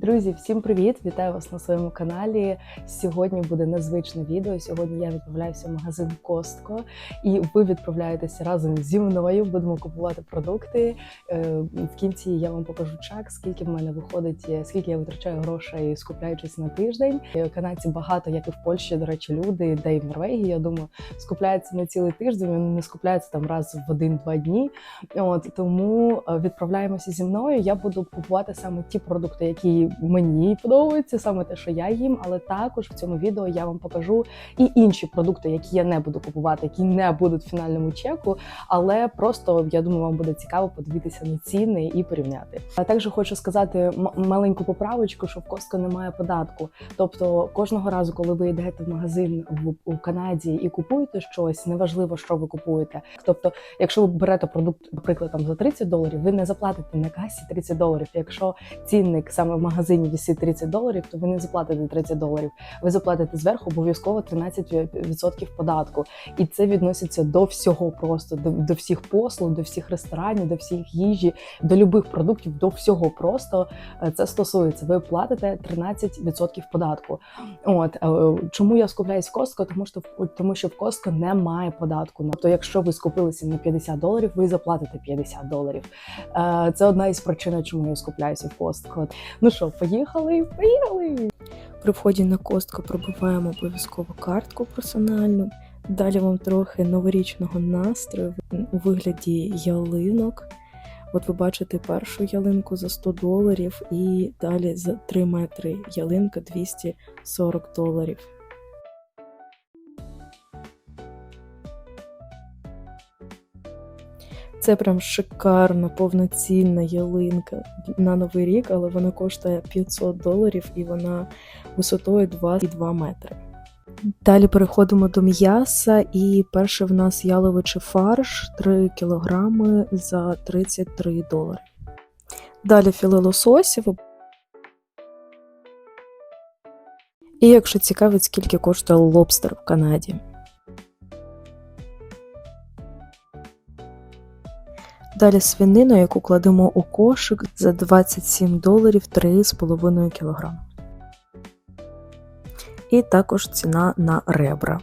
Друзі, всім привіт! Вітаю вас на своєму каналі. Сьогодні буде незвичне відео. Сьогодні я відправляюся в магазин Костко, і ви відправляєтеся разом зі мною. Будемо купувати продукти. Е, В кінці я вам покажу чек, скільки в мене виходить, е, скільки я витрачаю грошей, скупляючись на тиждень. Е, Канадці багато, як і в Польщі, до речі, люди, де і в Норвегії. Я думаю, скупляються на цілий тиждень. Вони не скупляються там раз в один-два дні. От тому відправляємося зі мною. Я буду купувати саме ті продукти, які мені подобаються, саме те, що я їм. Але також в цьому відео я вам покажу і інші продукти, які я не буду купувати, які не будуть в фінальному чеку. Але просто я думаю, вам буде цікаво подивитися на ціни і порівняти. А також хочу сказати маленьку поправочку, що в Костко немає податку. Тобто кожного разу, коли ви йдете в магазин в у Канаді і купуєте щось, неважливо, що ви купуєте. Тобто, якщо ви берете продукт, наприклад, там за 30 доларів, ви не заплатите на касі 30 доларів. Якщо цінник саме в магазині висить 30 доларів, то ви не заплатите 30 доларів. Ви заплатите зверху обов'язково 13% податку. І це відноситься до всього просто до, до всіх послуг, до всіх ресторанів, до всіх їжі, до любих продуктів, до всього просто е, це стосується. Ви платите 13% податку. От е, чому я скупляюсь в Костко? Тому що тому, що в Костко немає податку. Тобто, якщо ви скупилися на 50 доларів, ви заплатите 50 доларів. Е, Це одна із причин, чому я скупляюся в Костко. Ну що, поїхали? Поїхали! При вході на костку пробиваємо обов'язково картку персональну. Далі вам трохи новорічного настрою у вигляді ялинок. От ви бачите першу ялинку за 100 доларів, і далі за 3 метри ялинка 240 доларів. Це прям шикарна повноцінна ялинка на новий рік, але вона коштує 500 доларів і вона висотою 2,2 метри. Далі переходимо до м'яса, і перше в нас яловичий фарш 3 кілограми за 33 долари. Далі філе лососів. І якщо цікавить, скільки коштує лобстер в Канаді. Далі свинина, яку кладемо у кошик за 27 доларів 3,5 кг. І також ціна на ребра.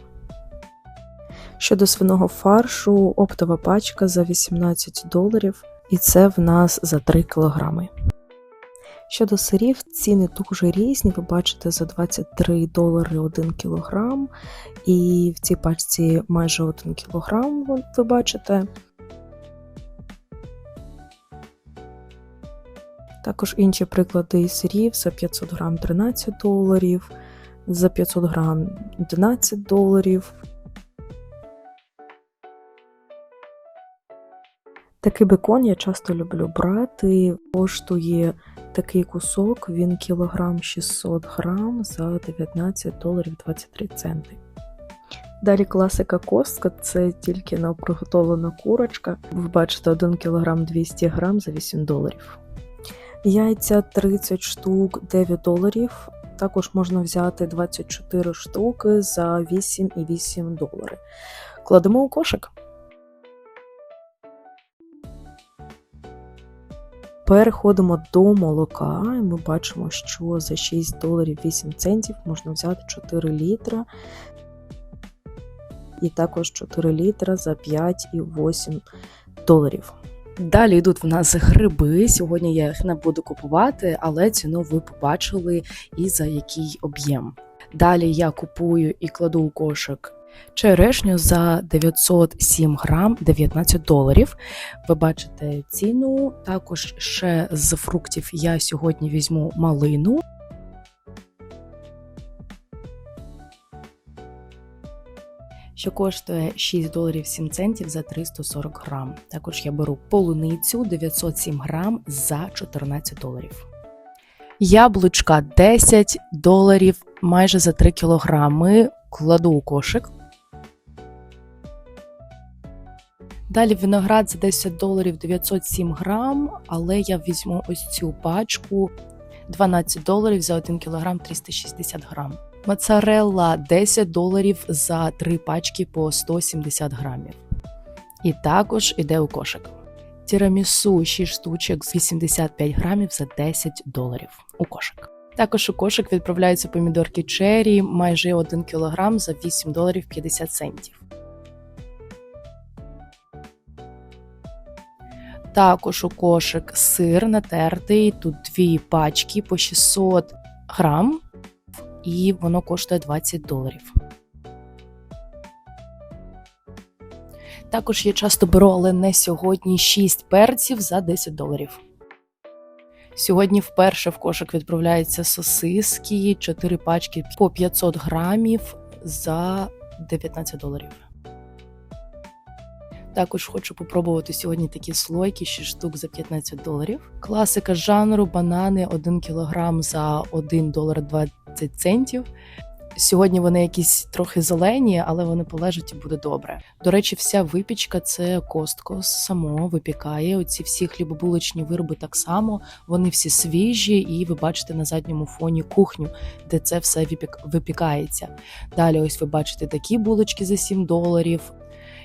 Щодо свиного фаршу, оптова пачка за 18 доларів, і це в нас за 3 кг. Щодо сирів, ціни дуже різні. Ви бачите за 23 долари 1 кг, і в цій пачці майже 1 кг, ви бачите. Також інші приклади сирів за 500 грам 13 доларів, за 500 грам 11 доларів. Такий бекон я часто люблю брати. Коштує такий кусок, він кілограм 600 грам за 19 доларів 23 центи. Далі класика костка це тільки на приготовлена курочка. Ви бачите 1 кг 200 грам за 8 доларів. Яйця 30 штук 9 доларів. Також можна взяти 24 штуки за 8,8 долари. Кладемо у кошик. Переходимо до молока, і ми бачимо, що за 6 доларів 8 центів можна взяти 4 літра. І також 4 літра за 5,8 доларів. Далі йдуть в нас гриби. Сьогодні я їх не буду купувати, але ціну ви побачили і за який об'єм. Далі я купую і кладу у кошик черешню за 907 грам 19 доларів. Ви бачите ціну. Також ще з фруктів я сьогодні візьму малину. Що коштує 6 доларів 7 центів за 340 грам. Також я беру полуницю 907 грам за 14 доларів. Яблучка 10 доларів майже за 3 кілограми. Кладу у кошик. Далі виноград за 10 доларів 907 грам, але я візьму ось цю пачку 12 доларів за 1 кілограм 360 грам. Моцарелла 10 доларів за 3 пачки по 170 грамів. І також іде у кошик. Тірамісу 6 штучок з 85 грамів за 10 доларів у кошик. Також у кошик відправляються помідорки черрі майже 1 кілограм за 8 доларів 50 центів. Також у кошик сир натертий, тут дві пачки по 600 грам, і воно коштує 20 доларів. Також я часто беру, але не сьогодні 6 перців за 10 доларів. Сьогодні вперше в кошик відправляються сосиски, 4 пачки по 500 грамів за 19 доларів. Також хочу попробувати сьогодні такі слойки, 6 штук за 15 доларів. Класика жанру банани 1 кг за 1 долар 20 центів. Сьогодні вони якісь трохи зелені, але вони полежать і буде добре. До речі, вся випічка це костко само випікає. Оці всі хлібобулочні вироби так само. Вони всі свіжі, і ви бачите на задньому фоні кухню, де це все випік... випікається. Далі, ось ви бачите такі булочки за 7 доларів.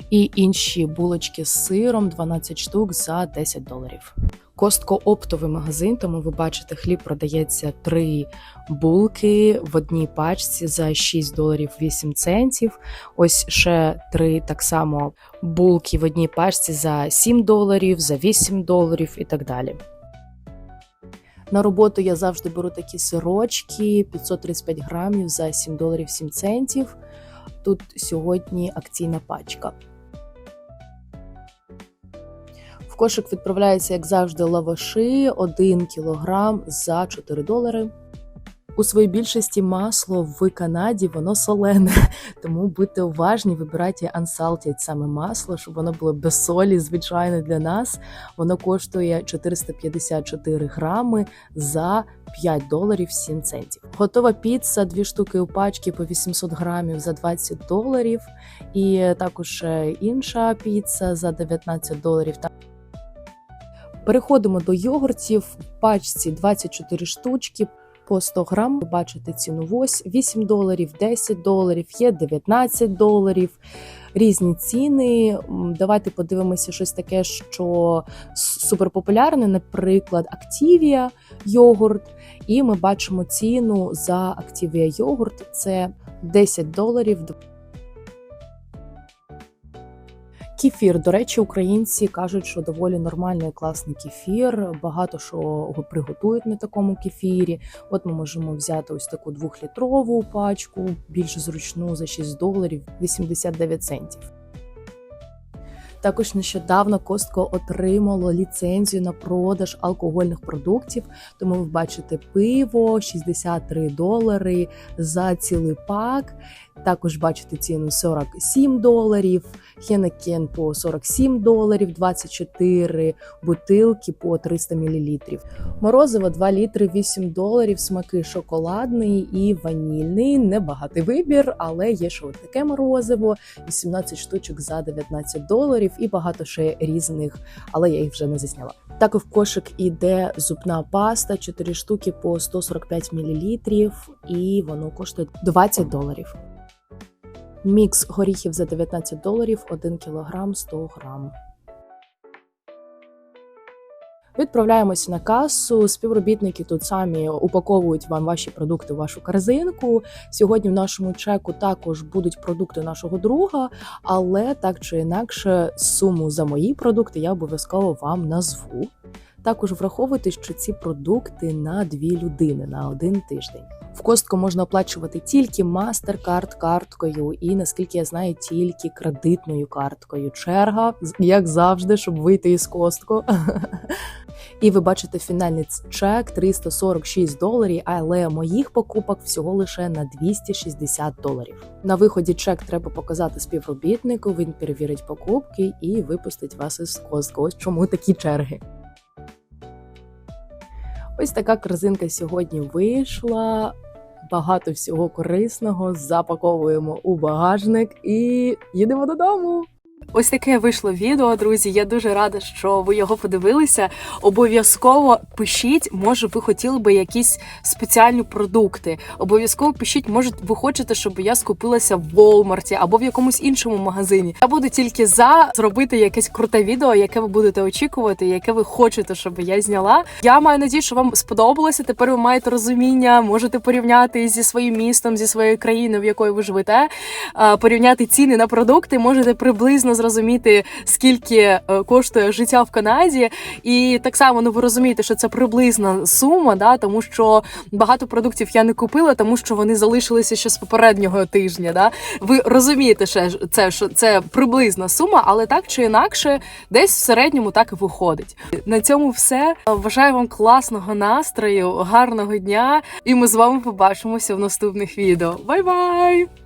І інші булочки з сиром 12 штук за 10 доларів. Костко оптовий магазин, тому ви бачите, хліб продається 3 булки в одній пачці за 6 доларів 8 центів. Ось ще 3 так само булки в одній пачці за 7 доларів, за 8 доларів і так далі. На роботу я завжди беру такі сирочки 535 грамів за 7 доларів 7 центів. Тут сьогодні акційна пачка. Кошик відправляється, як завжди, лаваші 1 кг за 4 долари. У своїй більшості масло в Канаді воно солене, тому будьте уважні, вибирайте unsalted саме масло, щоб воно було без солі, звичайно, для нас. Воно коштує 454 грами за 5 доларів 7 центів. Готова піца, дві штуки у пачці по 800 грамів за 20 доларів. І також інша піца за 19 доларів. Переходимо до йогуртів в пачці 24 штучки. По 100 грам ви бачите ціну 8 доларів, 10 доларів, є 19 доларів. Різні ціни. Давайте подивимося щось таке, що суперпопулярне, наприклад, Activia йогурт. І ми бачимо ціну за Activia йогурт це 10 доларів. Кефір, до речі, українці кажуть, що доволі нормальний класний кефір. Багато що приготують на такому кефірі. От ми можемо взяти ось таку двохлітрову пачку, більш зручну за 6 доларів 89 центів. Також нещодавно Костко отримало ліцензію на продаж алкогольних продуктів, тому ви бачите пиво 63 долари за цілий пак. Також бачите ціну 47 доларів, Хенекен по 47 доларів, 24 бутилки по 300 мл. Морозиво 2 літри 8 доларів, смаки шоколадний і ванільний. Небагатий вибір, але є що таке морозиво, 18 штучок за 19 доларів і багато ще різних, але я їх вже не засняла. Також в кошик іде зубна паста, 4 штуки по 145 мл, і воно коштує 20 доларів. Мікс горіхів за 19 доларів, 1 кг 100 грам. Відправляємося на касу. Співробітники тут самі упаковують вам ваші продукти в вашу корзинку. Сьогодні в нашому чеку також будуть продукти нашого друга, але так чи інакше, суму за мої продукти я обов'язково вам назву. Також враховуйте, що ці продукти на дві людини на один тиждень. В костку можна оплачувати тільки MasterCard карткою, і наскільки я знаю, тільки кредитною карткою. Черга, як завжди, щоб вийти із костку. І ви бачите фінальний чек 346 доларів, але моїх покупок всього лише на 260 доларів. На виході чек треба показати співробітнику. Він перевірить покупки і випустить вас із костку. Ось чому такі черги. Ось така корзинка сьогодні вийшла. Багато всього корисного запаковуємо у багажник і їдемо додому. Ось таке вийшло відео, друзі. Я дуже рада, що ви його подивилися. Обов'язково пишіть, може, ви хотіли би якісь спеціальні продукти. Обов'язково пишіть, може, ви хочете, щоб я скупилася в Walmart або в якомусь іншому магазині. Я буду тільки за зробити якесь круте відео, яке ви будете очікувати, яке ви хочете, щоб я зняла. Я маю надію, що вам сподобалося. Тепер ви маєте розуміння, можете порівняти зі своїм містом, зі своєю країною, в якої ви живете, е, порівняти ціни на продукти. Можете приблизно зрозуміти, скільки е, коштує життя в Канаді. І так само ну ви розумієте, що це приблизна сума, да, тому що багато продуктів я не купила, тому що вони залишилися ще з попереднього тижня. Да. Ви розумієте, що це що це приблизна сума, але так чи інакше, десь в середньому так і виходить. На цьому все. Бажаю вам класного настрою, гарного дня, і ми з вами побачимося в наступних відео. Бай-бай!